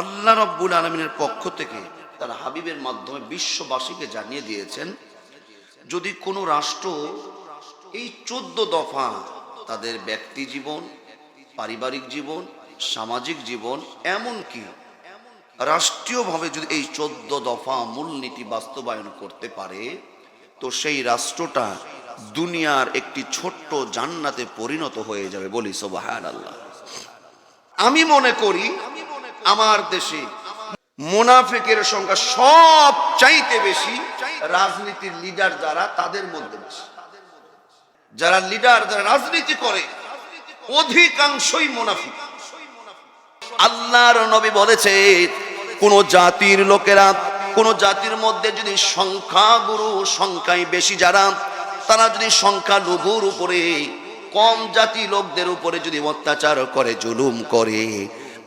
আল্লাহ রব্বুল আলমিনের পক্ষ থেকে তার হাবিবের মাধ্যমে বিশ্ববাসীকে জানিয়ে দিয়েছেন, যদি কোনো রাষ্ট্র এই চোদ্দ দফা তাদের ব্যক্তি জীবন, পারিবারিক জীবন, সামাজিক জীবন, এমনকি রাষ্ট্রীয়ভাবে যদি এই চোদ্দ দফা মূলনীতি বাস্তবায়ন করতে পারে, তো সেই রাষ্ট্রটা দুনিয়ার একটি ছোট্ট জান্নাতে পরিণত হয়ে যাবে বলি সোবাহান আল্লাহ আমি মনে করি আমার দেশে মোনাফেকের সংখ্যা সব চাইতে বেশি রাজনীতির লিডার যারা, তাদের মধ্যে বেশি। যারা লিডার যারা রাজনীতি করে, অধিকাংশই মোনাফিক। আল্লাহর নবী বলেছে, কোন জাতির লোকেরা, কোন জাতির মধ্যে যদি সংখ্যা গুরু সংখ্যায় বেশি যারা, তারা যদি সংখ্যা লঘুর উপরে, কম জাতি লোকদের উপরে যদি অত্যাচার করে, জুলুম করে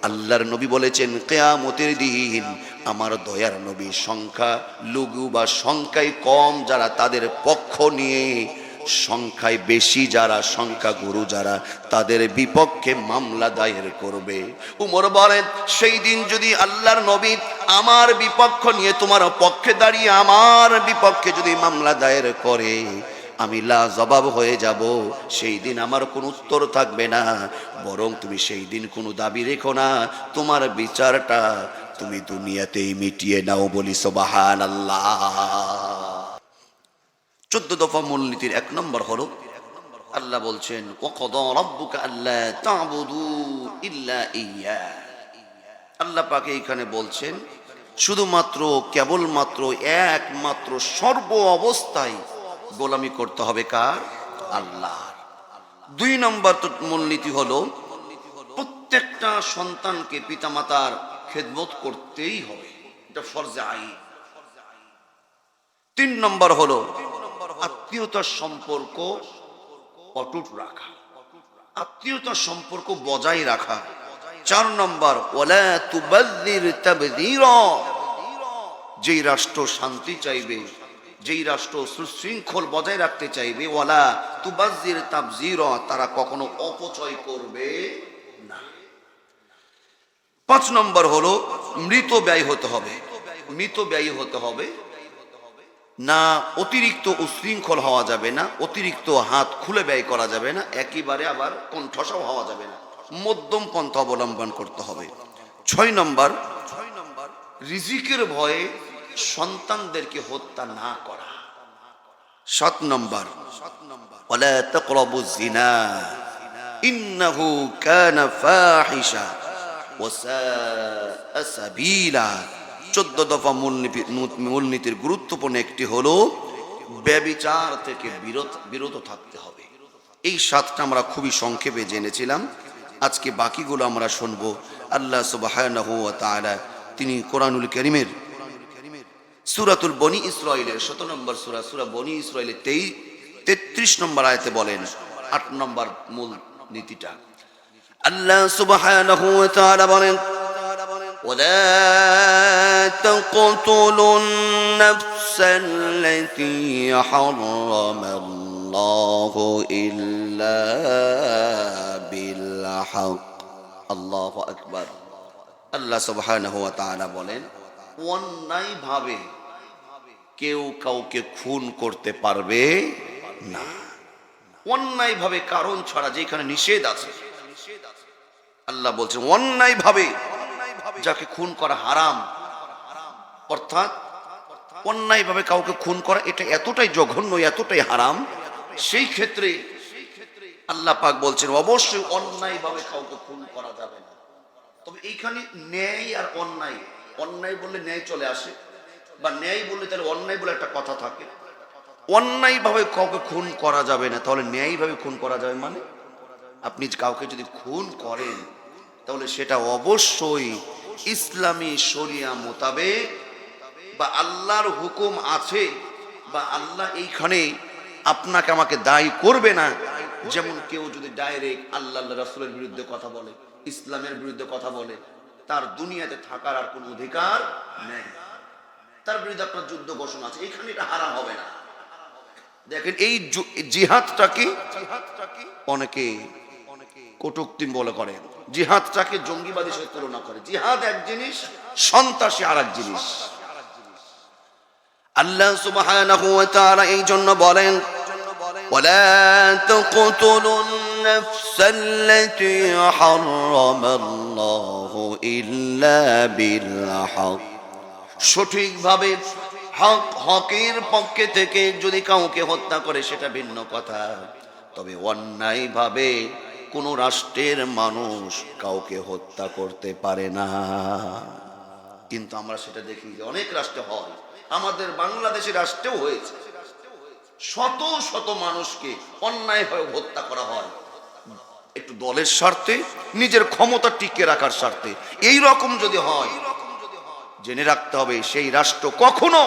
আল্লাহর নবী বলেছেন, কেয়ামতের দিন আমার দয়ার নবী সংখ্যা, লঘু বা সংখ্যায় কম যারা তাদের পক্ষ নিয়ে, সংখ্যায় বেশি যারা সংখ্যা গুরু যারা তাদের বিপক্ষে মামলা দায়ের করবে। উমর বলেন, সেই দিন যদি আল্লাহর নবী আমার বিপক্ষ নিয়ে তোমার পক্ষে দাঁড়িয়ে, আমার বিপক্ষে যদি মামলা দায়ের করে আমি লা জবাব হয়ে যাব, সেই দিন আমার কোনো উত্তর থাকবে না। বরং তুমি সেই দিন কোনো দাবি রেখো না। তোমার বিচারটা তুমি দুনিয়াতেই মিটিয়ে নাও বলি সোবাহান আল্লাহ চোদ্দ দফা মূলনীতির এক নম্বর হলো, আল্লাহ বলছেন আল্লাহ পাকে এখানে বলছেন, শুধুমাত্র, কেবলমাত্র, একমাত্র সর্ব অবস্থায় গোলামি করতে হবে কার? আল্লাহ দুই নম্বর মূলনীতি হলো, প্রত্যেকটা সন্তানকে পিতামাতার খেদমত করতেই হবে। এটা ফরজে আইন। তিন নম্বর হলো, আত্মীয়তার সম্পর্ক অটুট রাখা। আত্মীয়তার সম্পর্ক বজায় রাখা। চার নম্বর, ওয়ালা তুবাদ্দির তাবদীরা। যেই রাষ্ট্র শান্তি চাইবে যেই রাষ্ট্র সুশৃঙ্খল বজায় রাখতে চাইবে, ওয়ালা তুবাজ্জির তাবজির, তারা কখনো অপচয় করবে না। পাঁচ নম্বর হলো, মৃত ব্যয় হতে হবে। মৃত ব্যয় হতে হবে। না, অতিরিক্ত উশৃঙ্খল হওয়া যাবে না, অতিরিক্ত হাত খুলে ব্যয় করা যাবে না, একেবারে আবার কণ্ঠসাও হওয়া যাবে না। মধ্যম পন্থা অবলম্বন করতে হবে। ছয় নম্বর ছয় নম্বর, রিজিকের ভয়ে সন্তানদেরকে হত্যা না করা। সাত নম্বর সাত নম্বর ইন্নাহু কানা ফাহিশা, ওয়া সাআ সাবিলা। চোদ্দ দফা মূলনীতি, মূলনীতির গুরুত্বপূর্ণ একটি হলো ব্যবিচার থেকে বিরত বিরত থাকতে হবে। এই সাতটা আমরা খুবই সংক্ষেপে জেনেছিলাম। আজকে বাকিগুলো আমরা শুনব। আল্লাহ তাআলা, তিনি কোরআনুল কারীমের সূরাতুল বনি ইসরাইলের 17 নম্বর সূরা সূরা বনি ইসরাইলের 23 33 নম্বর আয়াতে বলেন 8 নম্বর মূল নীতিটা আল্লাহ সুবহানাহু ওয়া তাআলা বলেন ولا تقتلوا النفس التي حرم الله إلا بالحق الله أكبر আল্লাহ সুবহানাহু ওয়া তাআলা বলেন অন্যায় ভাবে কেউ কাউকে খুন করতে পারবে না। অন্যায় ভাবে কারণ ছাড়া যেখানে নিষেধ আছে, আল্লাহ বলছেন অন্যায় ভাবে যাকে খুন করা হারাম, অর্থাৎ অন্যায় ভাবে কাউকে খুন করা এটা এতটাই জঘন্য, এতটাই হারাম, সেই ক্ষেত্রে আল্লাহ পাক বলছেন, অবশ্যই অন্যায় ভাবে কাউকে খুন করা যাবে না। তবে এইখানে ন্যায় আর অন্যায় অন্যায় বললে ন্যায় চলে আসে। বা ন্যায় বললে তাহলে অন্যায় বলে একটা কথা থাকে। অন্যায় ভাবে কাউকে খুন করা যাবে না, তাহলে ন্যায় ভাবে খুন করা যাবে মানে? আপনি কাউকে যদি খুন করেন, তাহলে সেটা অবশ্যই ইসলামী শরিয়া মোতাবেক বা আল্লাহর হুকুম আছে বা আল্লাহ এইখানে আপনাকে আমাকে দায়ী করবে না। যেমন কেউ যদি ডাইরেক্ট আল্লাহ রাসুলের বিরুদ্ধে কথা বলে, ইসলামের বিরুদ্ধে কথা বলে, তার দুনিয়াতে থাকার আর কোনো অধিকার নেই। তার বিরুদ্ধে আপনার যুদ্ধ ঘোষণা আছে এখানে এটা হারাম হবে না দেখেন এই জু- জিহাদটা কি অনেকে কটুক্তি বলে করে জিহাদটাকে জঙ্গিবাদী সাথে তুলনা করে জিহাদ এক জিনিস সন্ত্রাসী আর এক জিনিস আল্লাহ সুবহানাহু ওয়া তাআলা এই জন্য বলেন ولا تقتلوا النفس التي حرم الله إلا بالحق সঠিকভাবে হক, হকের পক্ষে থেকে যদি কাউকে হত্যা করে, সেটা ভিন্ন কথা। তবে অন্যায়ভাবে কোন রাষ্ট্রের মানুষ কাউকে হত্যা করতে পারে না। কিন্তু আমরা সেটা দেখি যে অনেক রাষ্ট্রে হয়। আমাদের বাংলাদেশের রাষ্ট্রেও হয়েছে। শত শত মানুষকে অন্যায়ভাবে হত্যা করা হয়। একটু দলের স্বার্থে, নিজের ক্ষমতা টিকে রাখার স্বার্থে। এই রকম যদি হয় জেনে রাখতে হবে, সেই রাষ্ট্র কখনো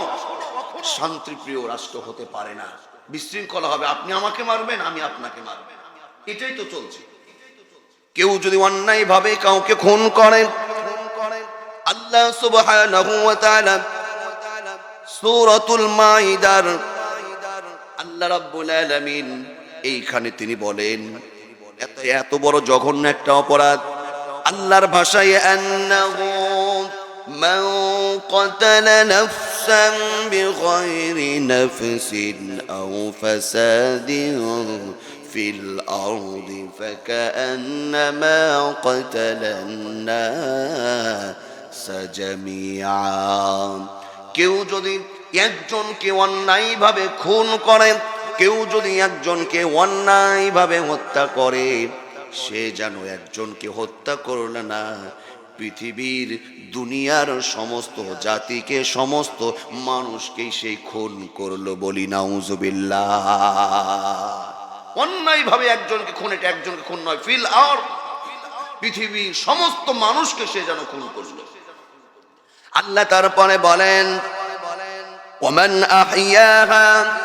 শান্তিপ্রিয় রাষ্ট্র হতে পারে না। বিশৃঙ্খলা হবে, আপনি আমাকে মারবেন, আমি আপনাকে মারবেন এটাই তো চলছে। কেউ যদি অন্যায় ভাবে কাউকে খুন করেন, আল্লাহ সুবহানাহু ওয়া তাআলা সূরাতুল মাইদার, আল্লাহ রাব্বুল আলামিন এইখানে তিনি বলেন, এত এত বড় জঘন্য একটা অপরাধ। আল্লাহর ভাষায় আন্নাহু মান قتل نفسا بغير نفس أو فساد في الأرض فكأنما قتل الناس جميعا কেউ যদি একজনকে অন্যায়ভাবে খুন করে কেউ যদি একজনকে অন্যায়ভাবে হত্যা করে সে যেন একজনকে হত্যা করল না পৃথিবীর দুনিয়ার সমস্ত জাতিকে সমস্ত মানুষকেই সেই খুন করলো বলি নাউজুবিল্লাহ অন্যায়ভাবে একজনকে খুন এটা একজনকে খুন নয় ফিল আর পৃথিবীর সমস্ত মানুষকে সে যেন খুন করলো আল্লাহ তারপরে বলেন ومن أحياها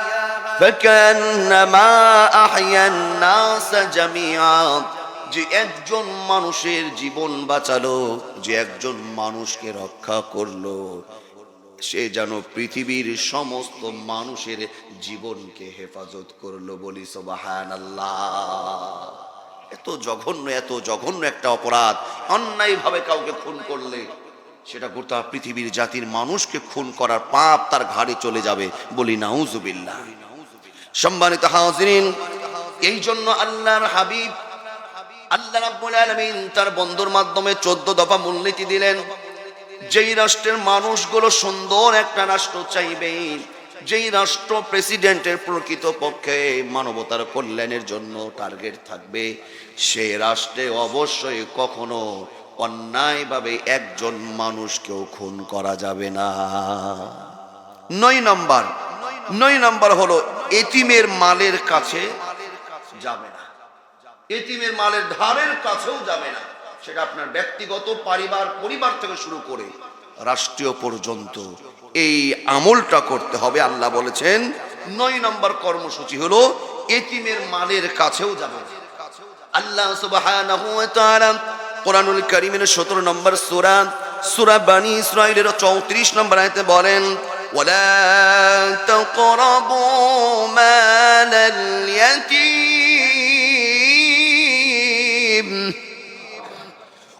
فكأنما أحيا الناس جميعا যে একজন মানুষের জীবন বাঁচালো, যে একজন মানুষকে রক্ষা করল, সে যেন পৃথিবীর সমস্ত মানুষের জীবনকে হেফাজত করল বলি সোবাহান এত জঘন্য এত জঘন্য একটা অপরাধ, অন্যায়ভাবে কাউকে খুন করলে, সেটা গোটা পৃথিবীর জাতির মানুষকে খুন করার পাপ তার ঘাড়ে চলে যাবে বলি নাউজুবিল্লাহ। সম্মানিত হাজিরিন এই জন্য আল্লাহর হাবিব আল্লাহ রাব্বুল আলামিন তার বন্ধুর মাধ্যমে 14 দফা মূলনীতি দিলেন। যেই রাষ্ট্রের মানুষগুলো সুন্দর একটা রাষ্ট্র চাইবে, যেই রাষ্ট্র প্রেসিডেন্টের প্রকৃত পক্ষে মানবতার কল্যাণের জন্য টার্গেট থাকবে সেই রাষ্ট্রে অবশ্যই কখনো অন্যায়ভাবে একজন মানুষকেও খুন করা যাবে না। নয় নাম্বার নয় নাম্বার হলো এতিমের মালের কাছে যাবে না। এতিমের মালের ধারের কাছেও যাবে না। সেটা আপনার ব্যক্তিগত, পরিবার পরিবার থেকে শুরু করে রাষ্ট্রীয় পর্যন্ত এই আমলটা করতে হবে। আল্লাহ বলেছেন, নয় নম্বর কর্মসূচি হলো এতিমের মালের কাছেও যাবে আল্লাহ কোরআনুল কারীমের 17 নম্বর সূরা সূরা বানি ইসরাঈলের 34 নম্বর আয়াতে বলেন, ওয়ালা তাকরাবু মালাল ইয়াতীম।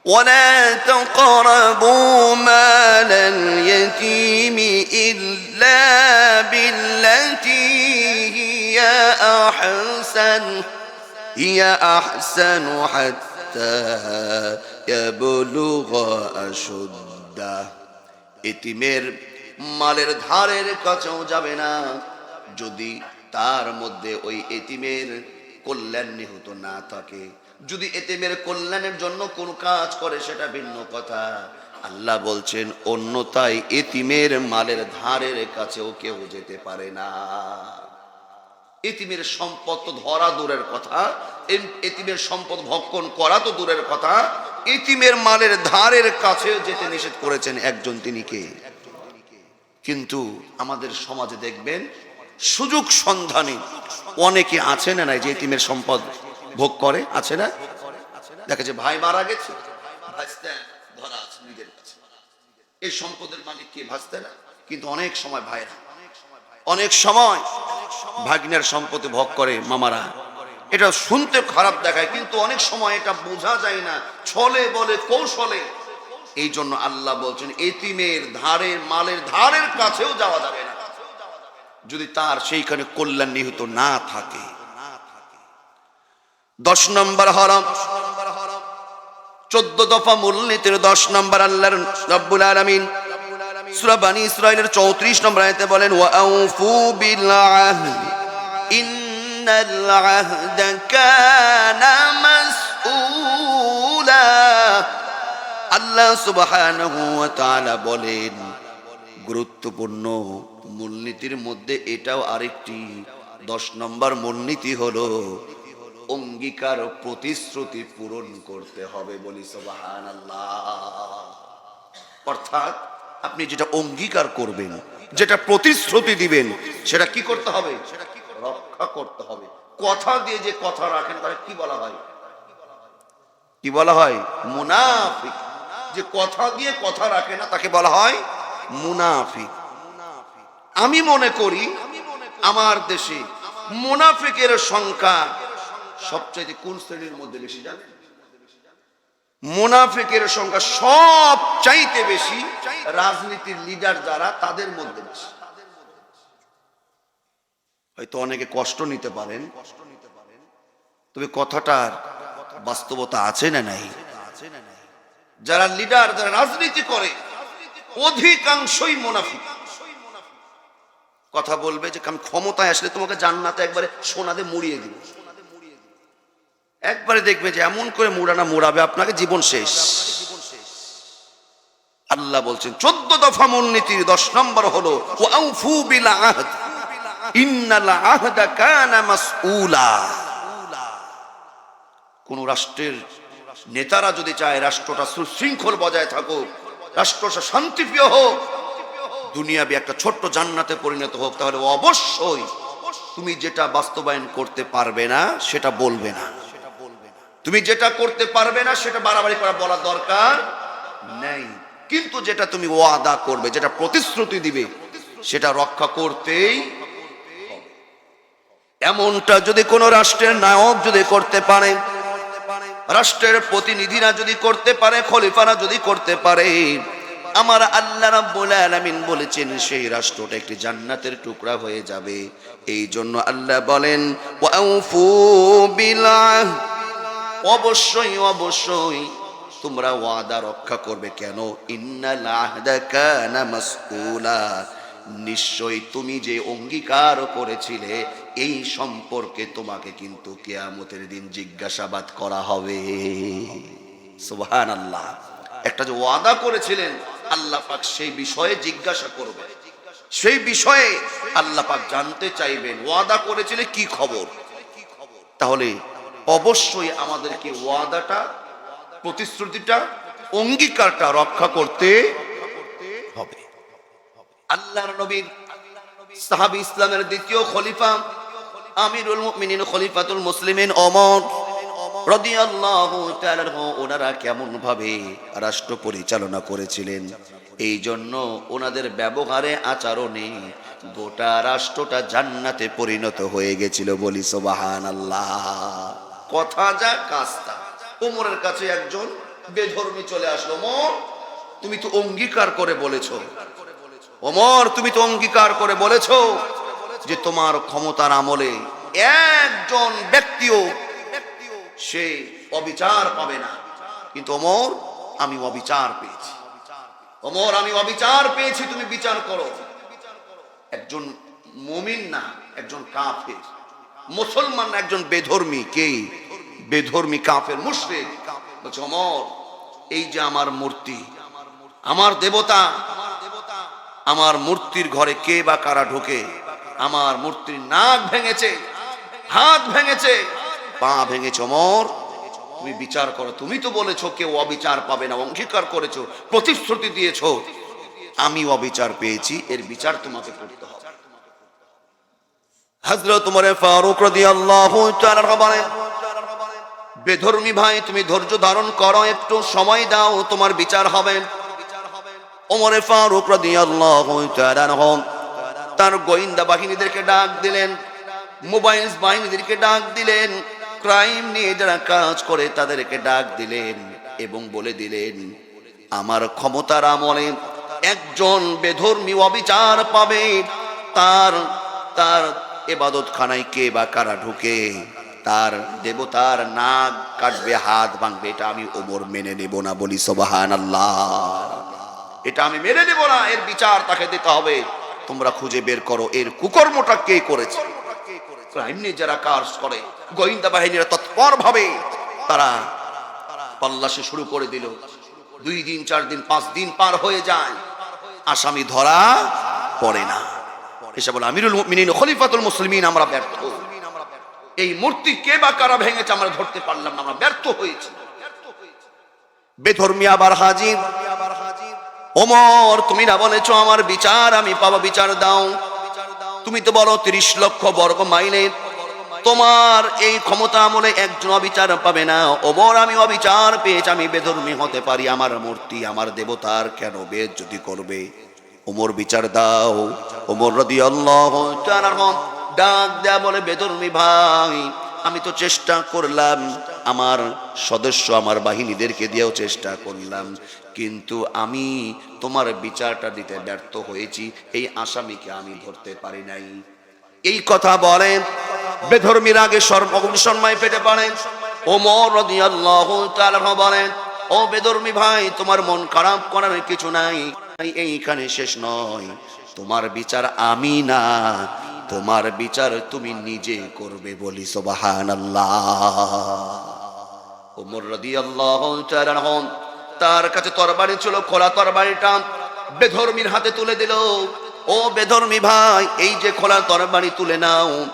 ولا تقربوا مال اليتيم إلا بالتي هي أحسن هي أحسن حتى يبلغ أشده এতিমের মালের ধারের কাছেও যাবে না যদি তার মধ্যে ওই এতিমের কল্যাণ নিহত না থাকে যদি এতিমের কল্যাণের জন্য কোন কাজ করে, সেটা ভিন্ন কথা। আল্লাহ বলছেন অন্যতায় এতিমের মালের ধারের কাছেও কেউ যেতে পারে না। এতিমের সম্পদ তো ধরা দূরের কথা এতিমের সম্পদ ভক্ষণ করা তো দূরের কথা। এতিমের মালের ধারের কাছে যেতে নিষেধ করেছেন একজন তিনি কে? কিন্তু আমাদের সমাজে দেখবেন, সুযোগ সন্ধানে অনেকে আছে না যে এতিমের সম্পদ ভোগ করে, আছে না? দেখা যায় ভাই মারা গেছে ধরা আছে নিজের কাছে। এই সম্পদের মালিক কে ভাসতে না? কিন্তু অনেক সময় ভাইরা। অনেক সময় ভাগ্নের সম্পত্তি ভোগ করে মামারা। এটা শুনতে খারাপ দেখায়, কিন্তু অনেক সময় এটা বোঝা যায় না। ছলে বলে, কৌশলে। এই জন্য আল্লাহ বলছেন, এতিমের ধারের মালের ধারের কাছেও যাওয়া যাবে না। যদি তার সেইখানে কল্যাণ নিহিত না থাকে দশ নম্বর হরম। চোদ্দ দফা মূলনীতির দশ নম্বর আল্লাহর রব্বুল আলামিন। সূরা বানী ইসরাইলের 34 নম্বর আয়াতে বলেন ওয়াউফু বিল আহদ ইন্নাল আহদা কানা মাসউলা। আল্লাহ সুবহানাহু ওয়া তাআলা বলেন, গুরুত্বপূর্ণ মূলনীতির মধ্যে এটাও আরেকটি। দশ নম্বর মূলনীতি হলো অঙ্গীকার প্রতিশ্রুতি পূরণ করতে হবে বলি সোবাহান অর্থাৎ আপনি যেটা অঙ্গীকার করবেন, যেটা প্রতিশ্রুতি দিবেন, সেটা কি করতে হবে? সেটা কি রক্ষা করতে হবে। কথা দিয়ে যে কথা রাখেন, তাহলে কি বলা হয়? কি বলা হয়? মুনাফিক। যে কথা দিয়ে কথা রাখে না, তাকে বলা হয় মুনাফিক। আমি মনে করি, আমার দেশে মুনাফিকের সংখ্যা সবচাইতে কোন শ্রেণির মধ্যে বেশি জানেন? মুনাফিকের সংখ্যা সব চাইতে বেশি রাজনীতির লিডার যারা, তাদের মধ্যে বেশি। হয়তো অনেকে কষ্ট নিতে পারেন। তবে কথাটার বাস্তবতা আছে না নাই? যারা লিডার যারা রাজনীতি করে, অধিকাংশই মুনাফিক। কথা বলবে যে, আমি ক্ষমতায় আসলে তোমাকে জান্নাতে একবারে সোনাতে মুড়িয়ে দিব। একবারে দেখবে যে এমন করে মুড়ানা মুড়াবে, আপনাকে জীবন শেষ। আল্লাহ বলছেন, চোদ্দ দফা মূলনীতির দশ নম্বর হলো কোন রাষ্ট্রের নেতারা যদি চায় রাষ্ট্রটা সুশৃঙ্খল বজায় থাকুক, রাষ্ট্রটা শান্তিপ্রিয় হোক, দুনিয়াবি একটা ছোট্ট জান্নাতে পরিণত হোক, তাহলে অবশ্যই তুমি যেটা বাস্তবায়ন করতে পারবে না, সেটা বলবে না। তুমি যেটা করতে পারবে না, সেটা বাড়াবাড়ি করা বলা দরকার নেই কিন্তু যেটা তুমি ওয়াদা করবে, যেটা প্রতিশ্রুতি দিবে, সেটা রক্ষা করতেই এমনটা যদি কোনো রাষ্ট্রের নায়ক যদি করতে পারে, রাষ্ট্রের প্রতিনিধিরা যদি করতে পারে, খলিফারা যদি করতে পারে, আমার আল্লাহ রাব্বুল আলামিন বলেছেন, সেই রাষ্ট্রটা একটি জান্নাতের টুকরা হয়ে যাবে এই জন্য আল্লাহ বলেন ওয়াউফু। অবশ্যই অবশ্যই। তোমরা ওয়াদা রক্ষা করবে কেন? নিশ্চয়ই তুমি যে অঙ্গীকার করেছিলে, এই সম্পর্কে তোমাকে কিন্তু কেয়ামতের দিন জিজ্ঞাসাবাদ করা হবে। সুবহান আল্লাহ একটা যে ওয়াদা করেছিলেন, আল্লাহ পাক সেই বিষয়ে জিজ্ঞাসা করবে। সেই বিষয়ে আল্লাহ পাক জানতে চাইবেন, ওয়াদা করেছিলে কি খবর? তাহলে অবশ্যই আমাদেরকে ওয়াদাটা, প্রতিশ্রুতিটা, অঙ্গীকারটা রক্ষা করতে হবে। আল্লাহর নবীর সাহাবী ইসলামের দ্বিতীয় খলিফা আমিরুল মুমিনিন খলিফাতুল মুসলিমিন ওমর রাদিয়াল্লাহু ওনারা কেমন ভাবে রাষ্ট্র পরিচালনা করেছিলেন? এই জন্য ওনাদের ব্যবহারে, আচরণে গোটা রাষ্ট্রটা জান্নাতে পরিণত হয়ে গেছিল বলি সোবাহান আল্লাহ কথা যা কাজটা ওমরের কাছে একজন বেধর্মী চলে আসলো, ওমর, তুমি তো অঙ্গীকার করে বলেছ। ওমর, তুমি তো অঙ্গীকার করে বলেছ যে তোমার ক্ষমতার আমলে একজন ব্যক্তিও সে অবিচার পাবে না। কিন্তু অমর আমি অবিচার পেয়েছি। অমর আমি অবিচার পেয়েছি, তুমি বিচার করো। একজন মমিন না, একজন কাফের। মুসলমান একজন বেধর্মী কে? বেধর্মী কাফের, মুশরিক। বলছে ওমর এই যে আমার মূর্তি, আমার দেবতা, আমার মূর্তির ঘরে কে বা কারা ঢোকে? আমার মূর্তির নাক ভেঙেছে, হাত ভেঙেছে, পা ভেঙেছে, অমর। তুমি বিচার করো, তুমি তো বলেছ কেউ অবিচার পাবে না, অঙ্গীকার করেছ, প্রতিশ্রুতি দিয়েছ। আমি অবিচার পেয়েছি, এর বিচার তোমাকে করতে হবে। হজরত উমরে ফারুক তাআলা বলেন বেধর্মী ভাই, তুমি ধৈর্য ধারণ করো, একটু সময় দাও, তোমার বিচার হবে। ওমরে ফারুক তাআলা আনহু তার গোয়েন্দা বাহিনীদেরকে ডাক দিলেন, মোবাইল বাহিনীদেরকে ডাক দিলেন, ক্রাইম নিয়ে যারা কাজ করে তাদেরকে ডাক দিলেন এবং বলে দিলেন, আমার ক্ষমতার আমলে একজন বেধর্মী অবিচার পাবে, তার তার এবাদত খানায় কে বা কারা ঢুকে? তার দেবতার নাক কাটবে, হাত ভাঙবে, এটা আমি ওমর মেনে নেব না বলি সবাহান এটা আমি মেনে নেব না, এর বিচার তাকে দিতে হবে। তোমরা খুঁজে বের করো, এর কুকর্মটা কে করেছে? নিয়ে যারা কাজ করে, গোয়েন্দা বাহিনীরা তৎপর ভাবে তারা তল্লাশি শুরু করে দিল। দুই দিন, চার দিন, পাঁচ দিন পার হয়ে যায়। আসামি ধরা পড়ে না। এসে বলে, আমিরুল মুমিনিন, খলিফাতুল মুসলিমিন, আমরা ব্যর্থ এই মূর্তি কে বা কারা ভেঙেছে আমরা ধরতে পারলাম না, আমরা ব্যর্থ হয়েছি। বেধর্মী আবার হাজির। ওমর, তুমি না বলেছ, আমার বিচার, আমি পাবো, বিচার দাও। তুমি তো বলো, তিরিশ লক্ষ বর্গ মাইলের তোমার এই ক্ষমতা আমলে একজন অবিচার পাবে না। ওমর, আমি অবিচার পেয়েছি, আমি বেধর্মী হতে পারি। আমার মূর্তি, আমার দেবতার কেন বেদ যদি করবে? ওমর বিচার দাও। ওমর রদি আল্লাহ ডাক দেয়া বলে বেধর্মী ভাই, আমি তো চেষ্টা করলাম। আমার সদস্য আমার বাহিনীদেরকে দিয়েও চেষ্টা করলাম। কিন্তু আমি তোমার বিচারটা দিতে ব্যর্থ হয়েছি। এই আসামিকে আমি ধরতে পারি নাই। এই কথা বলেন বেধর্মীর আগে সর্বসন্ময় পেতে পারেন ওমর রাদিয়াল্লাহু তাআলা বলেন ও বেধর্মী ভাই, তোমার মন খারাপ করার কিছু নাই। এইখানে শেষ নয়। তোমার বিচার আমি না, তোমার বিচার তুমি নিজে করবে বলি আনহু, তার কাছে তরবারি ছিল, খোলা তরবারিটা বেধর্মীর হাতে তুলে দিল। ও বেধর্মী ভাই, এই যে খোলা তরবারি তুলে নাও।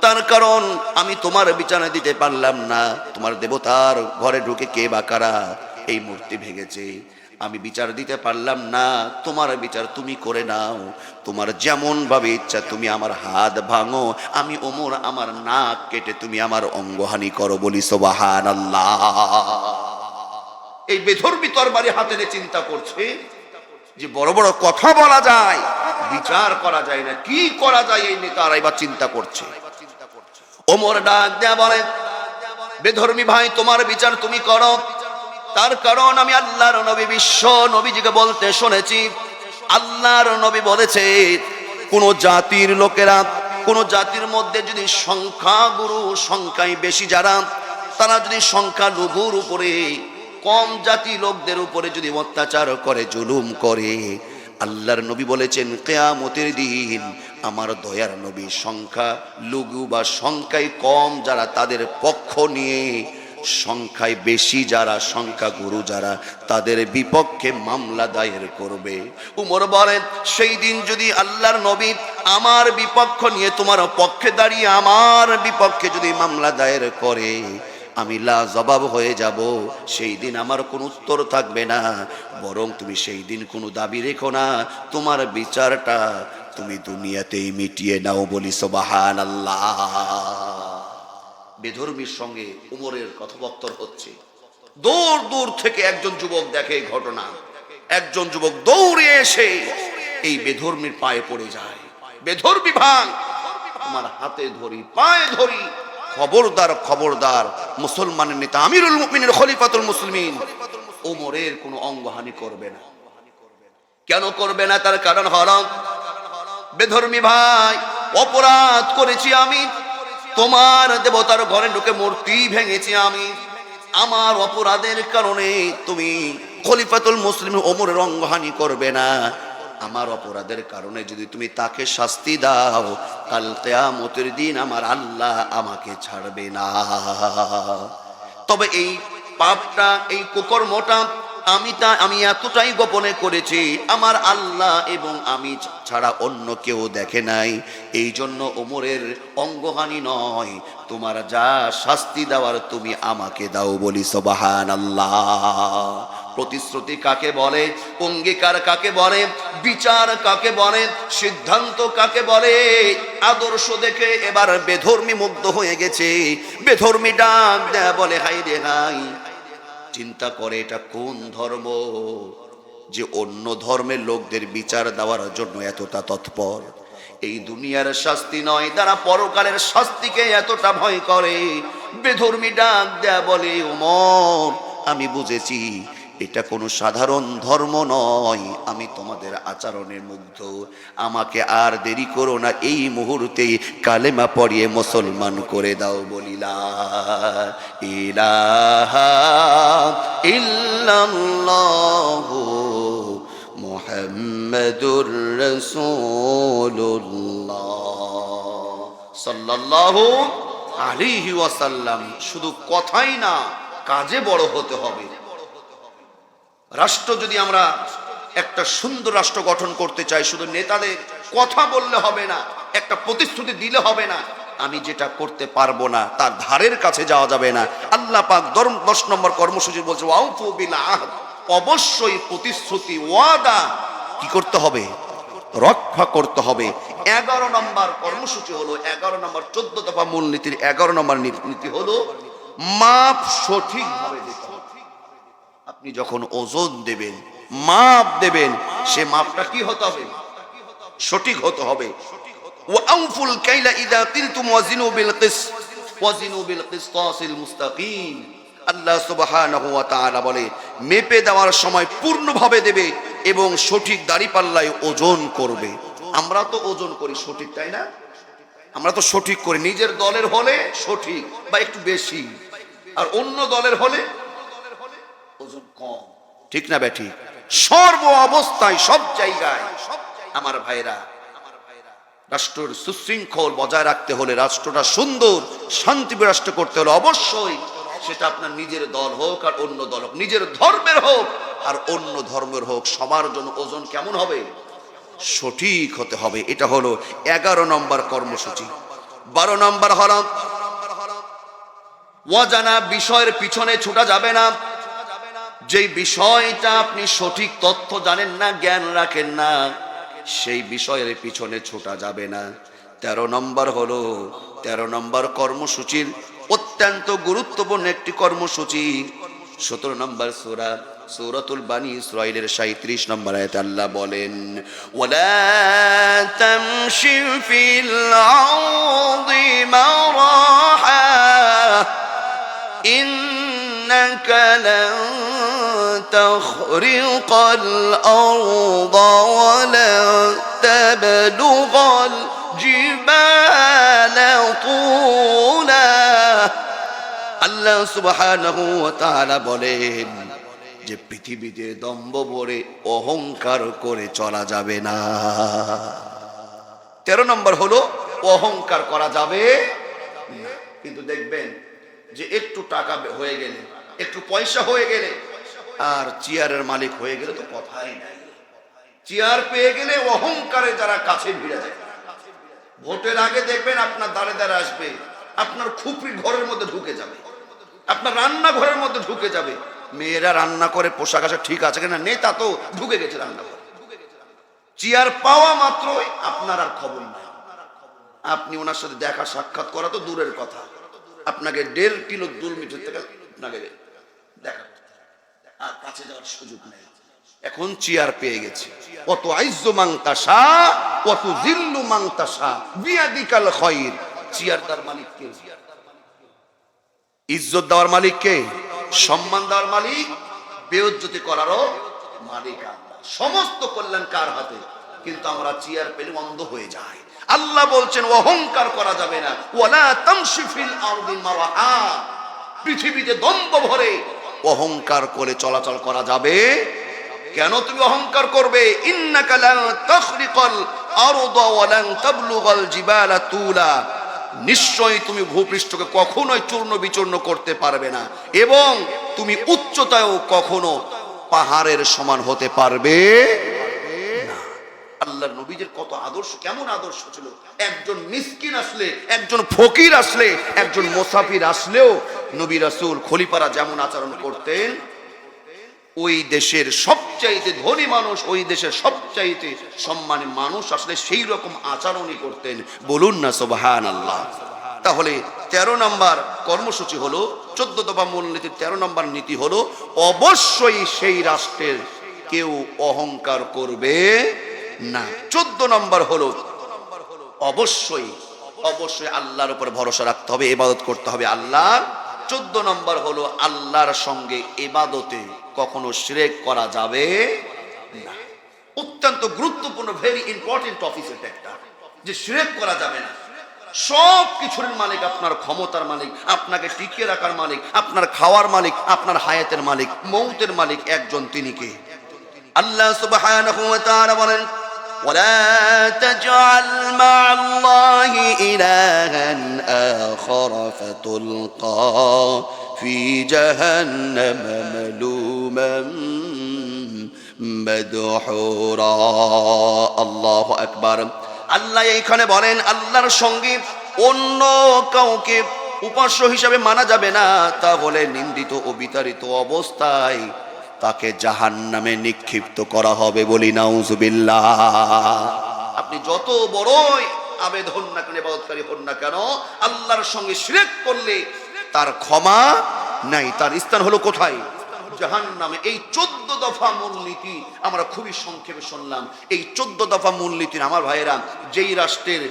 তার কারণ, আমি তোমার বিচারে দিতে পারলাম না। তোমার দেবতার ঘরে ঢুকে কে বা কারা এই মূর্তি ভেঙেছে? আমি বিচার দিতে পারলাম না, তোমার বিচার তুমি করে নাও। তোমার যেমন ভাবে ইচ্ছা তুমি আমার হাত ভাঙো। আমি ওমর, আমার নাক কেটে তুমি আমার অঙ্গহানি করো বলি সোবাহান আল্লাহ এই বেধর্মী তরবারি হাতে চিন্তা করছে, যে বড় বড় কথা বলা যায়, বিচার করা যায় না, কি করা যায় এই নেতারা এবার চিন্তা করছে। ওমর ডাক দেয়া বলে, বেধর্মী ভাই, তোমার বিচার তুমি করো। তার কারণ আমি আল্লাহর নবী বিশ্ব নবীজিকে বলতে শুনেছি। আল্লাহর নবী বলেছে, কোন জাতির লোকেরা, কোন জাতির মধ্যে যদি সংখ্যা গুরু সংখ্যায় বেশি যারা, তারা যদি সংখ্যা লঘুর উপরে, কম জাতি লোকদের উপরে যদি অত্যাচার করে, জুলুম করে, আল্লাহর নবী বলেছেন, কেয়ামতের দিন আমার দয়ার নবী সংখ্যা লঘু বা সংখ্যায় কম যারা তাদের পক্ষ নিয়ে সংখ্যায় বেশি যারা সংখ্যা গুরু যারা, তাদের বিপক্ষে মামলা দায়ের করবে। উমর বলেন সেই দিন যদি আল্লাহর নবী আমার বিপক্ষ নিয়ে তোমার পক্ষে দাঁড়িয়ে আমার বিপক্ষে যদি মামলা দায়ের করে, আমি জবাব হয়ে যাব। সেই দিন আমার কোনো উত্তর থাকবে না, বরং তুমি সেই দিন কোনো দাবি রেখো না। তোমার বিচারটা তুমি দুনিয়াতেই মিটিয়ে নাও বলি সোবাহান আল্লাহ বেধর্মীর সঙ্গে উমরের কথোপকথন হচ্ছে। দূর দূর থেকে একজন যুবক দেখে ঘটনা। একজন যুবক দৌড়ে এসে এই বেধর্মীর পায়ে পড়ে যায়। বেধর্মী ভাঙ তোমার হাতে ধরি, পায়ে ধরি। খবরদার খবরদার, মুসলমানের নেতা, আমিরুল মুমিনের খলিফাতুল মুসলিমিন। ওমরের কোনো অঙ্গহানি করবে না। কেন করবে না? তার কারণ হল, বেধর্মী ভাই, অপরাধ করেছি আমি। তোমার দেবতার ঘরে ঢুকে মূর্তি ভেঙেছি আমি। আমার অপরাধের কারণে তুমি খলিফাতুল মুসলিম ওমরের অঙ্গহানি করবে না। আমার অপরাধের কারণে যদি তুমি তাকে শাস্তি দাও, কাল কেয়ামতের দিন আমার আল্লাহ আমাকে ছাড়বে না। তবে এই পাপটা, এই কুকর্মটা আমি তা, আমি এতটাই গোপনে করেছি, আমার আল্লাহ এবং আমি ছাড়া অন্য কেউ দেখে নাই। এই জন্য ওমরের অঙ্গহানি নয়, তোমার যা শাস্তি দেওয়ার তুমি আমাকে দাও বলি সবাহান আল্লাহ প্রতিশ্রুতি কাকে বলে, অঙ্গীকার কাকে বলে, বিচার কাকে বলে, সিদ্ধান্ত কাকে বলে? আদর্শ দেখে এবার বেধর্মী মুগ্ধ হয়ে গেছে। বেধর্মী ডাক দেয়া বলে হাই রে হাই চিন্তা করে এটা কোন ধর্ম? যে অন্য ধর্মের লোকদের বিচার দেওয়ার জন্য এতটা তৎপর। এই দুনিয়ার শাস্তি নয় তারা পরকালের শাস্তিকে এতটা ভয় করে। বেধর্মী ডাক দেয়া বলে, ওমর, আমি বুঝেছি এটা কোনো সাধারণ ধর্ম নয়, আমি তোমাদের আচরণের মুগ্ধ আমাকে আর দেরি করো না, এই মুহূর্তেই কালেমা পড়িয়ে মুসলমান করে দাও বলিলা, ইলাহা ইল্লাল্লাহু মুহাম্মাদুর রাসূলুল্লাহ। সাল্লাল্লাহু আলাইহি ওয়াসাল্লাম, শুধু কথাই না, কাজে বড় হতে হবে। রাষ্ট্র যদি আমরা একটা সুন্দর রাষ্ট্র গঠন করতে চাই, শুধু নেতাদের কথা বললে হবে না, একটা প্রতিশ্রুতি দিলে হবে না, আমি যেটা করতে পারব না, তার ধারের কাছে যাওয়া যাবে না। আল্লাহ পাক ধর্ম, দশ নম্বর কর্মসূচি বলছে অবশ্যই প্রতিশ্রুতি, ওয়াদা কি করতে হবে? রক্ষা করতে হবে। এগারো নম্বর কর্মসূচি হলো, এগারো নম্বর চোদ্দ দফা মূলনীতির এগারো নম্বর নীতি- হলো, মাপ সঠিকভাবে দিতে হবে। আপনি যখন ওজন দেবেন, মাপ দেবেন, সে মাপটা কি হতে হবে? সঠিক হতে হবে। ওয়াউফুল কাইলা ইদা কিলতুম ওয়াজিনু বিল কিস ওয়াজিনু বিল কিসতাসিল মুস্তাকিম। আল্লাহ সুবহানাহু ওয়া তাআলা বলে, মেপে দেওয়ার সময় পূর্ণভাবে দেবে এবং সঠিক দাড়িপাল্লায় ওজন করবে। আমরা তো ওজন করি, সঠিক, তাই না? আমরা তো সঠিক করি, নিজের দলের হলে সঠিক বা একটু বেশি। আর অন্য দলের হলে ওজন কম। ঠিক না ব্যাটি সর্ব অবস্থায় সব জায়গায় আমার ভাইরা, রাষ্ট্রের সুশৃঙ্খল বজায় রাখতে হলে, রাষ্ট্রটা সুন্দর, শান্তি বিরাষ্ট্র করতে হলে অবশ্যই সেটা আপনার নিজের দল হোক আর অন্য দল হোক, নিজের ধর্মের হোক আর অন্য ধর্মের হোক, সবার জন্য ওজন কেমন হবে? সঠিক হতে হবে। এটা হলো এগারো নম্বর কর্মসূচি। বারো নম্বর হল অজানা বিষয়ের পিছনে ছোটা যাবে না। যেই বিষয়টা আপনি সঠিক তথ্য জানেন না, জ্ঞান রাখেন না, সেই বিষয়ের পিছনে ছোটা যাবে না। তেরো নম্বর হলো, তেরো নম্বর কর্মসূচির অত্যন্ত গুরুত্বপূর্ণ একটি কর্মসূচি। সতেরো নম্বর সুরা, সৌরাতুল বানী ইসরাইলের সাঁত্রিশ নম্বর আয়তে আল্লাহ বলেন ওলা তামশি تخرق الأرض ولن تبلغ الجبال طولا আল্লাহ সুবহানাহু ওয়া তাআলা বলেন যে পৃথিবীতে দম্ভ ভরে অহংকার করে চলা যাবে না তেরো নম্বর হলো অহংকার করা যাবে না। কিন্তু দেখবেন যে একটু টাকা বে- হয়ে গেলে একটু পয়সা হয়ে গেলে আর চেয়ারের মালিক হয়ে গেলে তো কথাই নাই। চেয়ার পেয়ে গেলে অহংকারে যারা কাছে ভিড়ে যায়। ভোটের আগে দেখবেন আপনার দাঁড়ে দাঁড়ে আসবে, আপনার খুপড়ি ঘরের মধ্যে ঢুকে যাবে, আপনার রান্না ঘরের মধ্যে ঢুকে যাবে। মেয়েরা রান্না করে, পোশাক আশাক ঠিক আছে কিনা? নেতা তো ঢুকে গেছে রান্না ঘরে চেয়ার পাওয়া মাত্রই আপনার আর খবর নাই। আপনি ওনার সাথে দেখা সাক্ষাৎ করা তো দূরের কথা। আপনাকে দেড় কিলো দুল থেকে আপনাকে দেখা। আর কাছে যাওয়ার সুযোগ নেই। এখন চেয়ার পেয়ে গেছে। কত মাংতাসা কত জিল্লু মাংতাসা বিয়াদিকাল চেয়ার মালিক কে? ইজ্জত দেওয়ার মালিক কে? সম্মান দেওয়ার মালিক? বেউজ্জতি করারও মালিক সমস্ত কল্যাণ কার হাতে? কিন্তু আমরা চেয়ার পেলে অন্ধ হয়ে যায় আল্লাহ বলছেন, অহংকার করা যাবে না। ওয়ালা মারাহা। পৃথিবীতে দম্ভ ভরে অহংকার করে চলাচল করা যাবে। কেন তুমি অহংকার করবে? নিশ্চয় তুমি ভূপৃষ্ঠকে কখনোই চূর্ণ বিচূর্ণ করতে পারবে না এবং তুমি উচ্চতায়ও কখনো পাহাড়ের সমান হতে পারবে আল্লাহর নবীদের কত আদর্শ, কেমন আদর্শ ছিল? একজন মিসকিন আসলে, একজন ফকির আসলে, একজন মোসাফির আসলেও নবী রাসুল খলিফারা যেমন আচরণ করতেন, ওই দেশের সবচাইতে ধনী মানুষ, ওই দেশের সবচাইতে সম্মানী মানুষ আসলে সেই রকম আচরণই করতেন। বলুন না সোবাহান আল্লাহ তাহলে তেরো নম্বর কর্মসূচি হলো, চোদ্দ দফা মূলনীতির তেরো নম্বর নীতি হলো, অবশ্যই সেই রাষ্ট্রের কেউ অহংকার করবে না। চোদ্দ নম্বর হলো, অবশ্যই অবশ্যই আল্লাহর উপর ভরসা রাখতে হবে, ইবাদত করতে হবে আল্লাহর। চোদ্দ নম্বর হলো, আল্লাহর সঙ্গে ইবাদতে কখনো শিরেক করা যাবে না। অত্যন্ত গুরুত্বপূর্ণ ভেরি ইম্পর্টেন্ট টপিক এটা একটা, যে শিরেক করা যাবে না। সব কিছুর মালিক আপনার ক্ষমতার মালিক, আপনাকে টিকিয়ে রাখার মালিক, আপনার খাওয়ার মালিক, আপনার হায়াতের মালিক, মৌতের মালিক একজন তিনি কে? আল্লাহ সুবহানাহু বলেন ولا تجعل مع الله إلها آخر فتلقى في جهنم ملوما مدحورا الله أكبر আল্লাহ এইখানে বলেন আল্লাহর সঙ্গে অন্য কাউকে উপাস্য হিসাবে মানা যাবে না তাহলে নিন্দিত ও বিতাড়িত অবস্থায় তাকে জাহান নামে নিক্ষিপ্ত করা হবে বলি নাউজুবিল্লাহ। আপনি যত বড়ই আবেদ হন না কেন, ইবাদতকারী হন না কেন, আল্লাহর সঙ্গে শিরক করলে তার ক্ষমা নাই। তার স্থান হলো কোথায়? জাহান নামে এই চোদ্দ দফা মূলনীতি আমরা খুবই সংক্ষেপে শুনলাম। এই চোদ্দ দফা মূলনীতির আমার ভাইয়েরা, যেই রাষ্ট্রের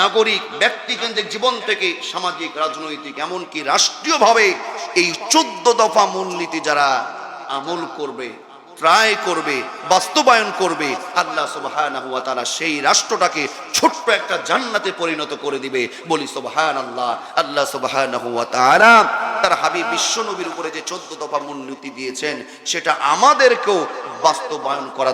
নাগরিক, ব্যক্তিকেন্দ্রিক জীবন থেকে সামাজিক, রাজনৈতিক, এমনকি রাষ্ট্রীয়ভাবে এই চোদ্দ দফা মূলনীতি যারা আমল করবে ট্রাই করবে, বাস্তবায়ন করবে, আল্লাহ সুবহানাহু ওয়া তাআলা সেই রাষ্ট্রটাকে ছোট্ট একটা জান্নাতে পরিণত করে দিবে। বলি সুবহানাল্লাহ, আল্লাহ সুবহানাহু ওয়া তাআলা তার হাবিব বিশ্বনবীর উপরে যে 14 দফা মূলনীতি দিয়েছেন, সেটা আমাদেরকেও বাস্তবায়ন করা